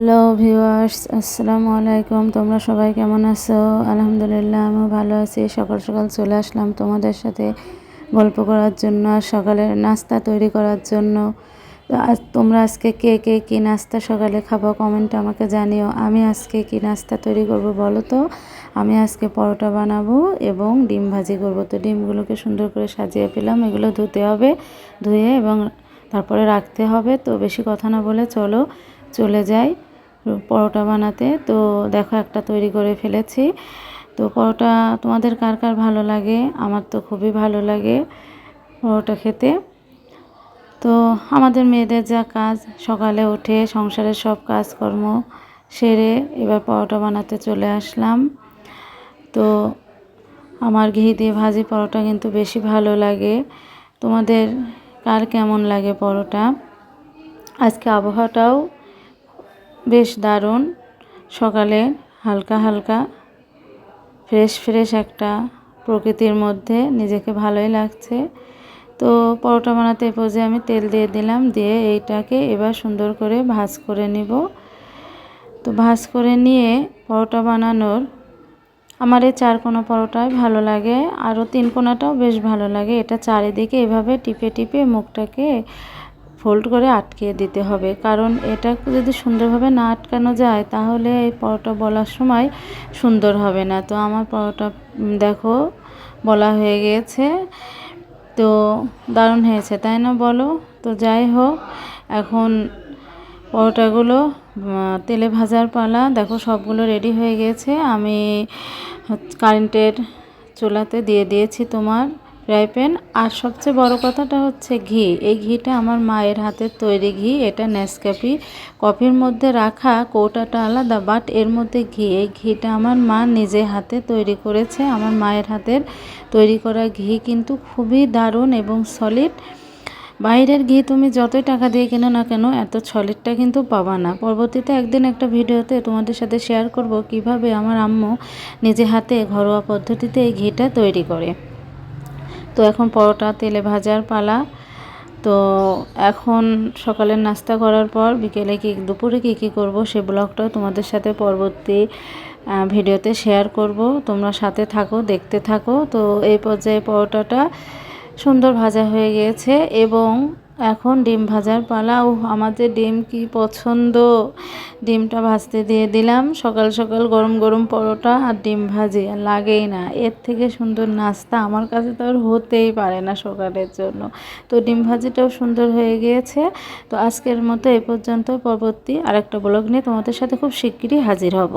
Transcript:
Hello viewers, আসসালামু আলাইকুম। তোমরা সবাই কেমন আছো? আলহামদুলিল্লাহ, আমিও ভালো আছি। সকাল সকাল চলে আসলাম তোমাদের সাথে গল্প করার জন্য আর সকালের নাস্তা তৈরি করার জন্য। আজ তোমরা আজকে কে কে কী নাস্তা সকালে খাব কমেন্ট আমাকে জানিও। আমি আজকে কী নাস্তা তৈরি করব বলো তো? আমি আজকে পরোটা বানাবো এবং ডিম ভাজি করব। তো ডিমগুলোকে সুন্দর করে সাজিয়ে পেলাম এগুলো ধুতে হবে, ধুয়ে এবং তারপরে রাখতে হবে। তো বেশি কথা না বলে চলো, চলে যাই। পরোটা বানাতে। তো দেখো একটা তৈরি করে ফেলেছি। তো পরোটা তোমাদের কার কার ভালো লাগে? আমার তো খুবই ভালো লাগে পরোটা খেতে। তো আমাদের মেয়েদের যা কাজ, সকালে উঠে সংসারের সব কাজকর্ম সেরে এবার পরোটা বানাতে চলে আসলাম। তো আমার ঘি দিয়ে ভাজি পরোটা কিন্তু বেশি ভালো লাগে। তোমাদের কার কেমন লাগে পরোটা? আজকে আবহাওয়াটাও বেশ দারুণ। সকালে হালকা হালকা ফ্রেশ ফ্রেশ একটা প্রকৃতির মধ্যে নিজেকে ভালোই লাগছে। তো পরোটা বানাতে পর্যায়ে আমি তেল দিয়ে দিলাম, দিয়ে এইটাকে এবার সুন্দর করে ভাজ করে নিব। তো ভাজ করে নিয়ে পরোটা বানানোর আমার এই চার কোনা পরোটাই ভালো লাগে, আরও তিন কোনাটাও বেশ ভালো লাগে। এটা চারিদিকে এভাবে টিপে টিপে মুখটাকে ফোল্ড করে আটকে দিতে হবে। কারণ এটা যদি সুন্দরভাবে না আটকানো যায়, তাহলে এই পরোটা বলার সময় সুন্দর হবে না। তো আমার পরোটা দেখো, বলা হয়ে গিয়েছে তো দারুণ হয়েছে, তাই না বলো? তো যাই হোক, এখন পরোটাগুলো তেলে ভাজার পালা, দেখো সবগুলো রেডি হয়ে গেছে। আমি কারেন্টের চুলাতে দিয়ে দিয়েছি তোমার। ফ্রাই প্যান আর সবচেয়ে বড় কথাটা হচ্ছে ঘি। এই ঘিটা আমার মায়ের হাতের তৈরি ঘি। এটা নেসক্যাফি কফির মধ্যে রাখা কৌটাটা আলাদা বাট এর মধ্যে ঘি। এই ঘিটা আমার মা নিজে হাতে তৈরি করেছে। আমার মায়ের হাতের তৈরি করা ঘি কিন্তু খুবই দারুণ এবং সলিড বাইরের ঘি তুমি যতই টাকা দিয়ে কেনো না কেন, এত সলিডটা কিন্তু পাবা না। পরবর্তীতে একদিন একটা ভিডিওতে তোমাদের সাথে শেয়ার করব কীভাবে আমার আম্মু নিজে হাতে ঘরোয়া পদ্ধতিতে এই ঘিটা তৈরি করে। তো এখন পরোটা, তেলে ভাজার পালা। তো এখন সকালের নাস্তা করার পর বিকেলে কি, দুপুরে কী কী করব সে ব্লগটা তোমাদের সাথে পরবর্তী ভিডিওতে শেয়ার করব। তোমরা সাথে থাকো, দেখতে থাকো। তো এই পর্যায়ে পরোটাটা সুন্দর ভাজা হয়ে গিয়েছে এবং এখন ডিম ভাজার পালা। ও আমাদের ডিম কি পছন্দ? ডিমটা ভাজতে দিয়ে দিলাম। সকাল সকাল গরম গরম পরোটা আর ডিম ভাজি লাগেই না। এর থেকে সুন্দর নাস্তা আমার কাছে তো আর হতেই পারে না সকালের জন্য। তো ডিম ভাজিটাও সুন্দর হয়ে গিয়েছে। তো আজকের মতো এ পর্যন্ত। পরবর্তী আরেকটা ব্লগ নিয়ে তোমাদের সাথে খুব শিগগিরই হাজির হব।